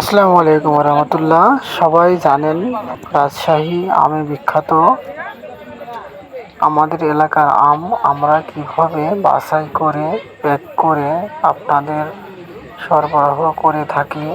আসসালামু আলাইকুম রহমতুল্লাহ। সবাই জানেন রাজশাহী আমে বিখ্যাত আমাদের এলাকার আম। আমরা কীভাবে বাছাই করে প্যাক করে আপনাদের সরবরাহ করে থাকি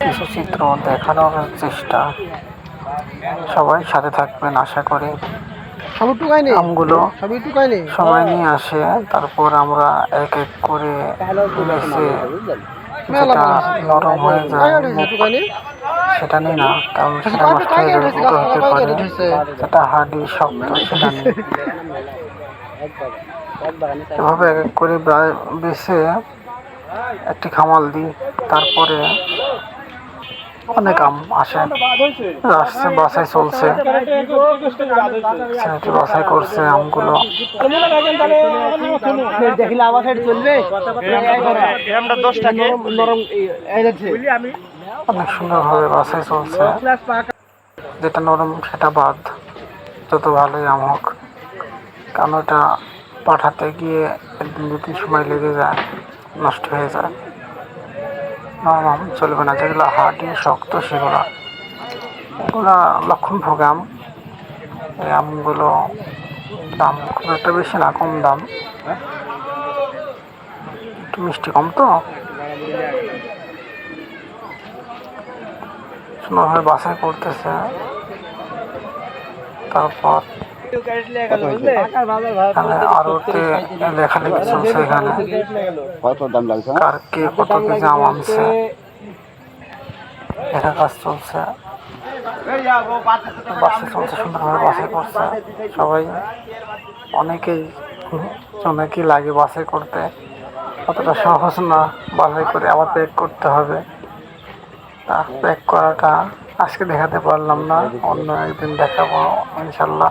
কিছু চিত্র দেখানোর চেষ্টা। সবাই সাথে থাকবেন আশা করি আমগুলো সবই নিয়ে আসে তারপর আমরা এক এক করে যেটা নরম হয়ে যায়। সেটা নেই না কারণ সেটা নষ্ট হয়ে যাবে ফুটো হতে পারে সেটা হাডি শক্ত সেটা নেই। এভাবে এক এক করে বেছে একটি খামাল দিই তারপরে অনেক আম আসে। আসছে বাসায় চলছে। ছেলেটি বাসাই করছে আমগুলো। দেখলে আমার সাইড চলবে এই- এই যাচ্ছে অনেক সুন্দরভাবে বাসায় চলছে। যেটা নরম সেটা বাদ। যত ভালোই আম হোক কারণ ওটা পাঠাতে গিয়ে একদিন দুদিন সময় লেগে যায় নষ্ট হয়ে যায়। নরম চলবে না, যেগুলো হাডি শক্ত, সেগুলো। ওগুলা লক্ষণ ভোগ আম এই আমগুলো দাম খুব একটা বেশি না, কম দাম। একটু মিষ্টি কম তো। সুন্দরভাবে বাছাই করতেছে। তারপর লেখালেখি চলছে এখানে। কত দাম লাগছে? কার কে কত কেজি আম আনছে? লেখা কাজ চলছে। বাসে চলছে সুন্দরভাবে বাসে করছে। সবাই অনেকেই অনেকেই লাগে বাসে করতে। অতটা সহজ না বাসাই করে আবার প্যাক করতে হবে। প্যাক করাটা আজকে দেখাতে পারলাম না অন্য একদিন দেখাবো ইনশাল্লাহ।